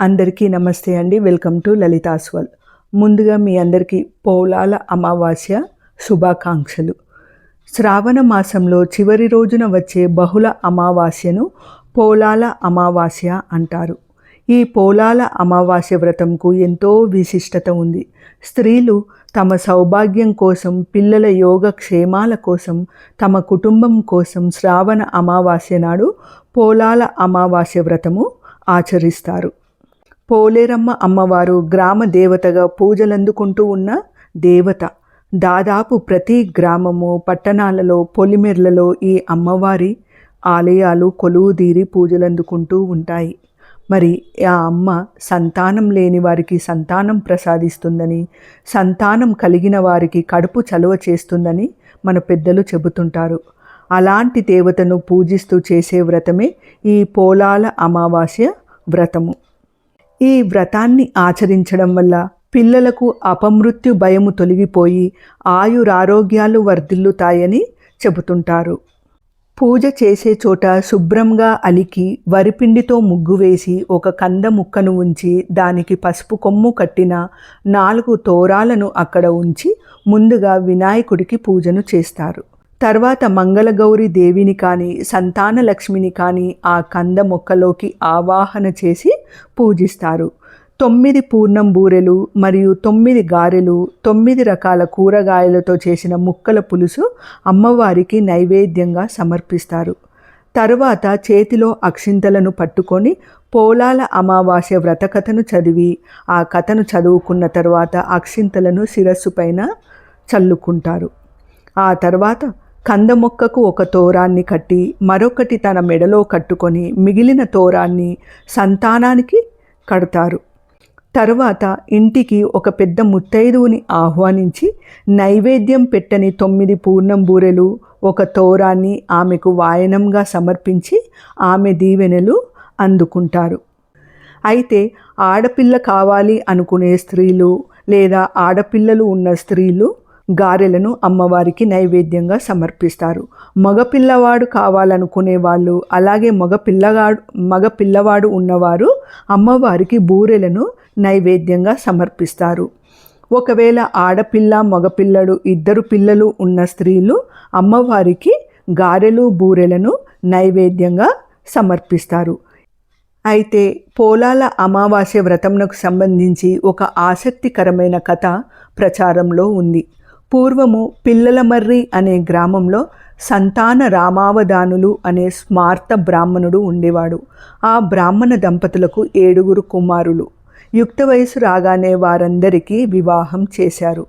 అందరికీ నమస్తే అండి. వెల్కమ్ టు లలితాస్వల్ ముందుగా మీ అందరికీ పౌలాల అమావాస్య శుభాకాంక్షలు. శ్రావణ మాసంలో చివరి రోజున వచ్చే బహుళ అమావాస్యను పోలాల అమావాస్య అంటారు. ఈ పోలాల అమావాస్య వ్రతంకు ఎంతో విశిష్టత ఉంది. స్త్రీలు తమ సౌభాగ్యం కోసం పిల్లల యోగక్షేమాల కోసం తమ కుటుంబం కోసం శ్రావణ అమావాస్య నాడు పోలాల అమావాస్య వ్రతము ఆచరిస్తారు. పోలేరమ్మ అమ్మవారు గ్రామ దేవతగా పూజలందుకుంటూ ఉన్న దేవత. దాదాపు ప్రతి గ్రామము పట్టణాలలో పొలిమెర్లలో ఈ అమ్మవారి ఆలయాలు కొలువుదీరి పూజలందుకుంటూ ఉంటాయి. మరి ఆ అమ్మ సంతానం లేని వారికి సంతానం ప్రసాదిస్తుందని సంతానం కలిగిన వారికి కడుపు చలువ చేస్తుందని మన పెద్దలు చెబుతుంటారు. అలాంటి దేవతను పూజిస్తూ చేసే వ్రతమే ఈ పోలాల అమావాస్య వ్రతము. ఈ వ్రతాన్ని ఆచరించడం వల్ల పిల్లలకు అపమృత్యు భయము తొలగిపోయి ఆయురారోగ్యాలు వర్ధిల్లుతాయని చెబుతుంటారు. పూజ చేసే చోట శుభ్రంగా అలికి వరిపిండితో ముగ్గు వేసి ఒక కంద ముక్కను ఉంచి దానికి పసుపు కొమ్ము కట్టిన నాలుగు తోరాలను అక్కడ ఉంచి ముందుగా వినాయకుడికి పూజను చేస్తారు. తర్వాత మంగళగౌరి దేవిని కానీ సంతాన లక్ష్మిని కానీ ఆ కంద మొక్కలోకి ఆవాహన చేసి పూజిస్తారు. తొమ్మిది పూర్ణం బూరెలు మరియు తొమ్మిది గారెలు తొమ్మిది రకాల కూరగాయలతో చేసిన ముక్కల పులుసు అమ్మవారికి నైవేద్యంగా సమర్పిస్తారు. తరువాత చేతిలో అక్షింతలను పట్టుకొని పోలాల అమావాస్య వ్రతకథను చదివి ఆ కథను చదువుకున్న తర్వాత అక్షింతలను శిరస్సు పైన చల్లుకుంటారు. ఆ తర్వాత కంద మొక్కకు ఒక తోరాన్ని కట్టి మరొకటి తన మెడలో కట్టుకొని మిగిలిన తోరాన్ని సంతానానికి కడతారు. తరువాత ఇంటికి ఒక పెద్ద ముత్తైదువుని ఆహ్వానించి నైవేద్యం పెట్టని తొమ్మిది పూర్ణం బూరెలు ఒక తోరాన్ని ఆమెకు వాయనంగా సమర్పించి ఆమె దీవెనలు అందుకుంటారు. అయితే ఆడపిల్ల కావాలి అనుకునే స్త్రీలు లేదా ఆడపిల్లలు ఉన్న స్త్రీలు గారెలను అమ్మవారికి నైవేద్యంగా సమర్పిస్తారు. మగపిల్లవాడు కావాలనుకునే వాళ్ళు అలాగే మగ పిల్లగాడు మగ పిల్లవాడు ఉన్నవారు అమ్మవారికి బూరెలను నైవేద్యంగా సమర్పిస్తారు. ఒకవేళ ఆడపిల్ల మగపిల్లడు ఇద్దరు పిల్లలు ఉన్న స్త్రీలు అమ్మవారికి గారెలు బూరెలను నైవేద్యంగా సమర్పిస్తారు. అయితే పోలాల అమావాస్య వ్రతంకు సంబంధించి ఒక ఆసక్తికరమైన కథ ప్రచారంలో ఉంది. పూర్వము పిల్లలమర్రి అనే గ్రామంలో సంతాన రామావధానులు అనే స్మార్త బ్రాహ్మణుడు ఉండేవాడు. ఆ బ్రాహ్మణ దంపతులకు ఏడుగురు కుమారులు. యుక్త వయసు రాగానే వారందరికీ వివాహం చేశారు.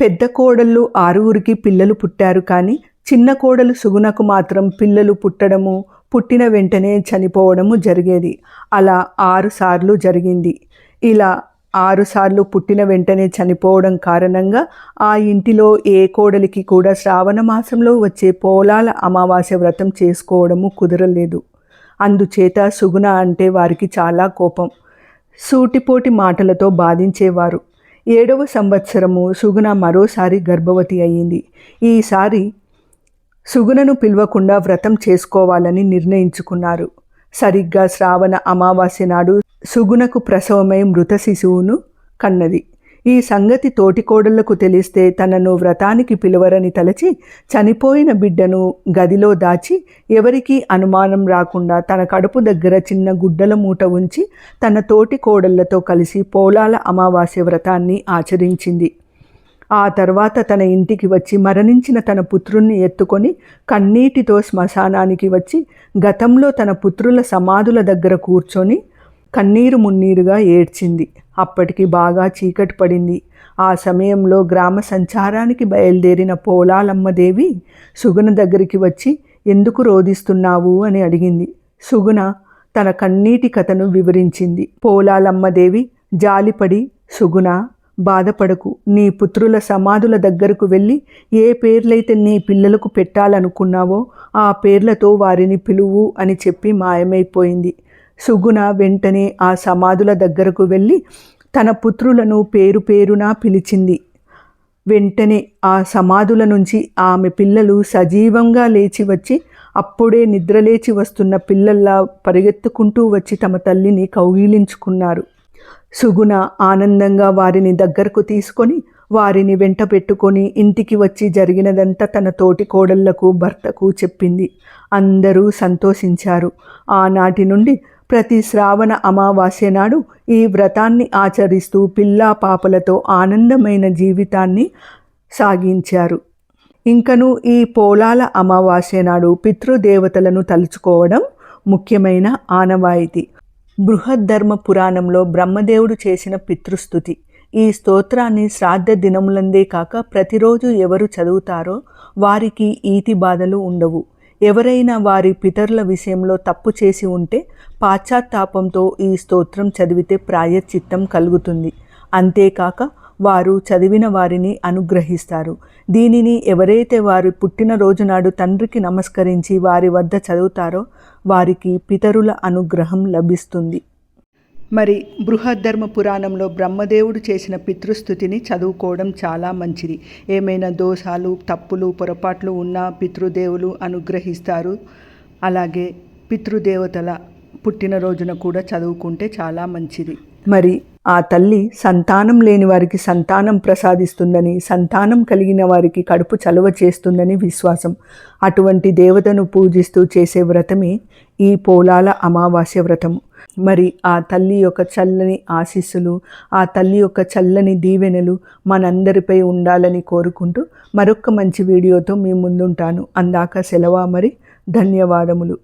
పెద్ద కోడళ్ళు ఆరుగురికి పిల్లలు పుట్టారు కానీ చిన్న కోడలు సుగుణకు మాత్రం పిల్లలు పుట్టడము పుట్టిన వెంటనే చనిపోవడము జరిగేది. అలా ఆరుసార్లు జరిగింది. ఇలా ఆరుసార్లు పుట్టిన వెంటనే చనిపోవడం కారణంగా ఆ ఇంటిలో ఏ కోడలికి కూడా శ్రావణ మాసంలో వచ్చే పోలాల అమావాస్య వ్రతం చేసుకోవడము కుదరలేదు. అందుచేత సుగుణ అంటే వారికి చాలా కోపం. సూటిపోటి మాటలతో బాధించేవారు. ఏడవ సంవత్సరము సుగుణ మరోసారి గర్భవతి అయ్యింది ఈసారి సుగుణను పిలవకుండా వ్రతం చేసుకోవాలని నిర్ణయించుకున్నారు. సరిగ్గా శ్రావణ అమావాస్య నాడు సుగుణకు ప్రసవమై మృత శిశువును కన్నది. ఈ సంగతి తోటికోడళ్ళకు తెలిస్తే తనను వ్రతానికి పిలువరని తలచి చనిపోయిన బిడ్డను గదిలో దాచి ఎవరికీ అనుమానం రాకుండా తన కడుపు దగ్గర చిన్న గుడ్డల మూట ఉంచి తన తోటి కోడళ్ళతో కలిసి పోలాల అమావాస్య వ్రతాన్ని ఆచరించింది. ఆ తర్వాత తన ఇంటికి వచ్చి మరణించిన తన పుత్రుణ్ణి ఎత్తుకొని కన్నీటితో శ్మశానానికి వచ్చి గతంలో తన పుత్రుల సమాధుల దగ్గర కూర్చొని కన్నీరు మున్నీరుగా ఏడ్చింది. అప్పటికి బాగా చీకటి పడింది. ఆ సమయంలో గ్రామ సంచారానికి బయలుదేరిన పోలాలమ్మదేవి సుగుణ దగ్గరికి వచ్చి ఎందుకు రోధిస్తున్నావు? అని అడిగింది. సుగుణ తన కన్నీటి కథను వివరించింది. పోలాలమ్మదేవి జాలిపడి సుగుణ బాధపడకు. నీ పుత్రుల సమాధుల దగ్గరకు వెళ్ళి ఏ పేర్లైతే నీ పిల్లలకు పెట్టాలనుకున్నావో ఆ పేర్లతో వారిని పిలువు అని చెప్పి మాయమైపోయింది. సుగుణ వెంటనే ఆ సమాధుల దగ్గరకు వెళ్ళి తన పుత్రులను పేరు పేరునా పిలిచింది. వెంటనే ఆ సమాధుల నుంచి ఆమె పిల్లలు సజీవంగా లేచి వచ్చి అప్పుడే నిద్రలేచి వస్తున్న పిల్లల్లా పరిగెత్తుకుంటూ వచ్చి తమ తల్లిని కౌగిలించుకున్నారు. సుగుణ ఆనందంగా వారిని దగ్గరకు తీసుకొని వారిని వెంట పెట్టుకొని ఇంటికి వచ్చి జరిగినదంతా తన తోటి కోడళ్ళకు భర్తకు చెప్పింది. అందరూ సంతోషించారు. ఆనాటి నుండి ప్రతి శ్రావణ అమావాస్య నాడు ఈ వ్రతాన్ని ఆచరిస్తూ పిల్లా పాపలతో ఆనందమైన జీవితాన్ని సాగించారు. ఇంకను ఈ పోలాల అమావాస్య నాడు పితృదేవతలను తలుచుకోవడం ముఖ్యమైన ఆనవాయితీ. బృహద్ధర్మ పురాణంలో బ్రహ్మదేవుడు చేసిన పితృస్థుతి. ఈ స్తోత్రాన్ని శ్రాద్ధ దినములందే కాక ప్రతిరోజు ఎవరు చదువుతారో వారికి ఈతి బాధలు ఉండవు. ఎవరైనా వారి పితరుల విషయంలో తప్పు చేసి ఉంటే పాశ్చాత్తాపంతో ఈ స్తోత్రం చదివితే ప్రాయశ్చిత్తం కలుగుతుంది. అంతేకాక వారు చదివిన వారిని అనుగ్రహిస్తారు. దీనిని ఎవరైతే వారు పుట్టినరోజు నాడు తండ్రికి నమస్కరించి వారి వద్ద చదువుతారో వారికి పితరుల అనుగ్రహం లభిస్తుంది. మరి బృహద్ధర్మ పురాణంలో బ్రహ్మదేవుడు చేసిన పితృస్థుతిని చదువుకోవడం చాలా మంచిది. ఏమైనా దోషాలు తప్పులు పొరపాట్లు ఉన్నా పితృదేవులు అనుగ్రహిస్తారు. అలాగే పితృదేవతల పుట్టినరోజున కూడా చదువుకుంటే చాలా మంచిది. మరి ఆ తల్లి సంతానం లేని వారికి సంతానం ప్రసాదిస్తుందని సంతానం కలిగిన వారికి కడుపు చలువ చేస్తుందని విశ్వాసం. అటువంటి దేవతను పూజిస్తూ చేసే వ్రతమే ఈ పోలాల అమావాస్య వ్రతము మరి ఆ తల్లి యొక్క చల్లని ఆశీస్సులు ఆ తల్లి యొక్క చల్లని దీవెనలు మనందరిపై ఉండాలని కోరుకుంటూ మరొక మంచి వీడియోతో మీ ముందుంటాను. అందాక సెలవా మరి. ధన్యవాదములు.